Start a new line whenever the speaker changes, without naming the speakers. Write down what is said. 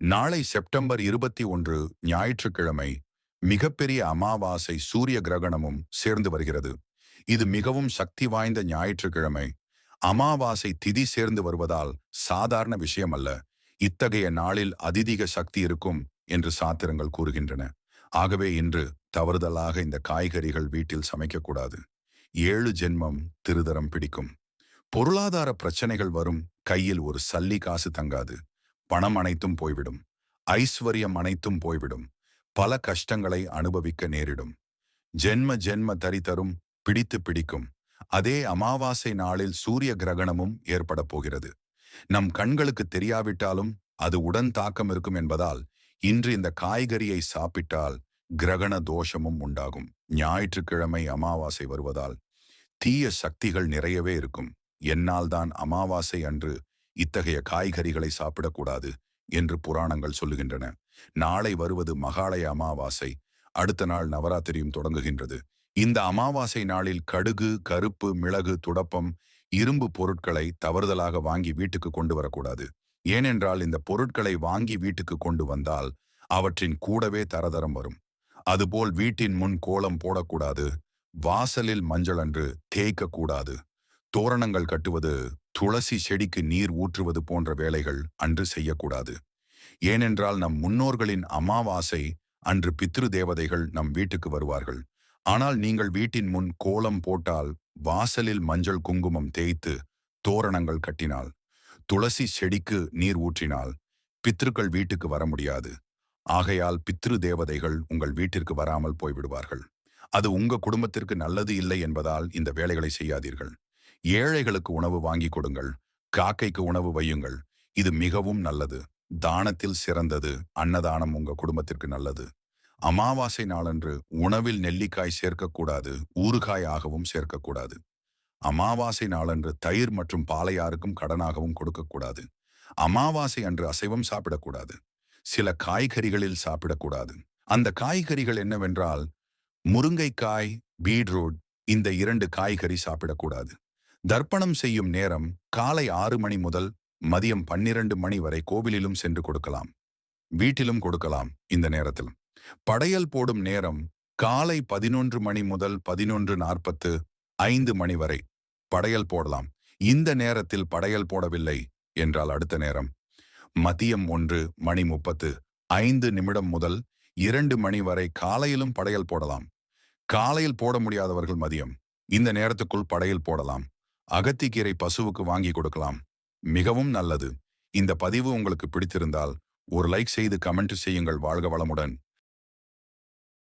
நாளை செப்டம்பர் இருபத்தி ஒன்று ஞாயிற்றுக்கிழமை மிகப்பெரிய அமாவாசை சூரிய கிரகணமும் சேர்ந்து வருகிறது. இது மிகவும் சக்தி வாய்ந்த ஞாயிற்றுக்கிழமை. அமாவாசை திதி சேர்ந்து வருவதால் சாதாரண விஷயம் அல்ல இத்தகைய நாளில் அதிதிக சக்தி இருக்கும் என்று சாத்திரங்கள் கூறுகின்றன. ஆகவே இன்று தவறுதலாக இந்த காய்கறிகள் வீட்டில் சமைக்கக்கூடாது. ஏழு ஜென்மம் திருதரம் பிடிக்கும். பொருளாதார பிரச்சனைகள் வரும். கையில் ஒரு சல்லி காசு தங்காது. பணம் அனைத்தும் போய்விடும். ஐஸ்வர்யம் அனைத்தும் போய்விடும். பல கஷ்டங்களை அனுபவிக்க நேரிடும். ஜென்ம ஜென்ம தரித்தரும் பிடித்து பிடிக்கும். அதே அமாவாசை நாளில் சூரிய கிரகணமும் ஏற்பட போகிறது. நம் கண்களுக்கு தெரியாவிட்டாலும் அது உடன் தாக்கம் இருக்கும் என்பதால் இன்று இந்த காய்கறியை சாப்பிட்டால் கிரகண தோஷமும் உண்டாகும். ஞாயிற்றுக்கிழமை அமாவாசை வருவதால் தீய சக்திகள் நிறையவே இருக்கும். என்னால் தான் அமாவாசை அன்று இத்தகைய காய்கறிகளை சாப்பிடக்கூடாது என்று புராணங்கள் சொல்லுகின்றன. நாளை வருவது மகாலய அமாவாசை. அடுத்த நாள் நவராத்திரியும் தொடங்குகின்றது. இந்த அமாவாசை நாளில் கடுகு கருப்பு மிளகு துடப்பம் இரும்பு பொருட்களை தவறுதலாக வாங்கி வீட்டுக்கு கொண்டு வரக்கூடாது. ஏனென்றால் இந்த பொருட்களை வாங்கி வீட்டுக்கு கொண்டு வந்தால் அவற்றின் கூடவே தரதரம் வரும். அதுபோல் வீட்டின் முன் கோலம் போடக்கூடாது. வாசலில் மஞ்சள் அன்று தேய்க்கக்கூடாது. தோரணங்கள் கட்டுவது துளசி செடிக்கு நீர் ஊற்றுவது போன்ற வேலைகள் அன்று செய்யக்கூடாது. ஏனென்றால் நம் முன்னோர்களின் அமாவாசை அன்று பித்ரு தேவதைகள் நம் வீட்டுக்கு வருவார்கள். ஆனால் நீங்கள் வீட்டின் முன் கோலம் போட்டால் வாசலில் மஞ்சள் குங்குமம் தேய்த்து தோரணங்கள் கட்டினால் துளசி செடிக்கு நீர் ஊற்றினால் பித்ருக்கள் வீட்டுக்கு வர முடியாது. ஆகையால் பித்ரு தேவதைகள் உங்கள் வீட்டிற்கு வராமல் போய்விடுவார்கள். அது உங்க குடும்பத்திற்கு நல்லது இல்லை என்பதால் இந்த வேலைகளை செய்யாதீர்கள். ஏழைகளுக்கு உணவு வாங்கி கொடுங்கள். காக்கைக்கு உணவு வையுங்கள். இது மிகவும் நல்லது. தானத்தில் சிறந்தது. அன்னதானம் உங்க குடும்பத்திற்கு நல்லது. அமாவாசை நாளன்று உணவில் நெல்லிக்காய் சேர்க்கக்கூடாது. ஊறுகாயாகவும் சேர்க்கக்கூடாது. அமாவாசை நாளன்று தயிர் மற்றும் பாலை யாருக்கும் கடனாகவும் கொடுக்கக்கூடாது. அமாவாசை அன்று அசைவம் சாப்பிடக்கூடாது. சில காய்கறிகளில் சாப்பிடக்கூடாது. அந்த காய்கறிகள் என்னவென்றால் முருங்கைக்காய் பீட்ரூட் இந்த இரண்டு காய்கறி சாப்பிடக்கூடாது. தர்ப்பணம் செய்யும் நேரம் காலை ஆறு மணி முதல் மதியம் பன்னிரண்டு மணி வரை கோவிலிலும் சென்று கொடுக்கலாம். வீட்டிலும் கொடுக்கலாம் இந்த நேரத்தில். படையல் போடும் நேரம் காலை பதினொன்று மணி முதல் பதினொன்று நாற்பத்து ஐந்து மணி வரை படையல் போடலாம். இந்த நேரத்தில் படையல் போடவில்லை என்றால் அடுத்த நேரம் மதியம் ஒன்று மணி முப்பத்து ஐந்து நிமிடம் முதல் இரண்டு மணி வரை காலையிலும் படையல் போடலாம். காலையில் போட முடியாதவர்கள் மதியம். இந்த நேரத்துக்குள் படையல் போடலாம். அகத்திக்கீரை பசுவுக்கு வாங்கி கொடுக்கலாம். மிகவும் நல்லது. இந்த பதிவு உங்களுக்கு பிடித்திருந்தால் ஒரு லைக் செய்து கமெண்ட் செய்யுங்கள் வாழ்க வளமுடன்.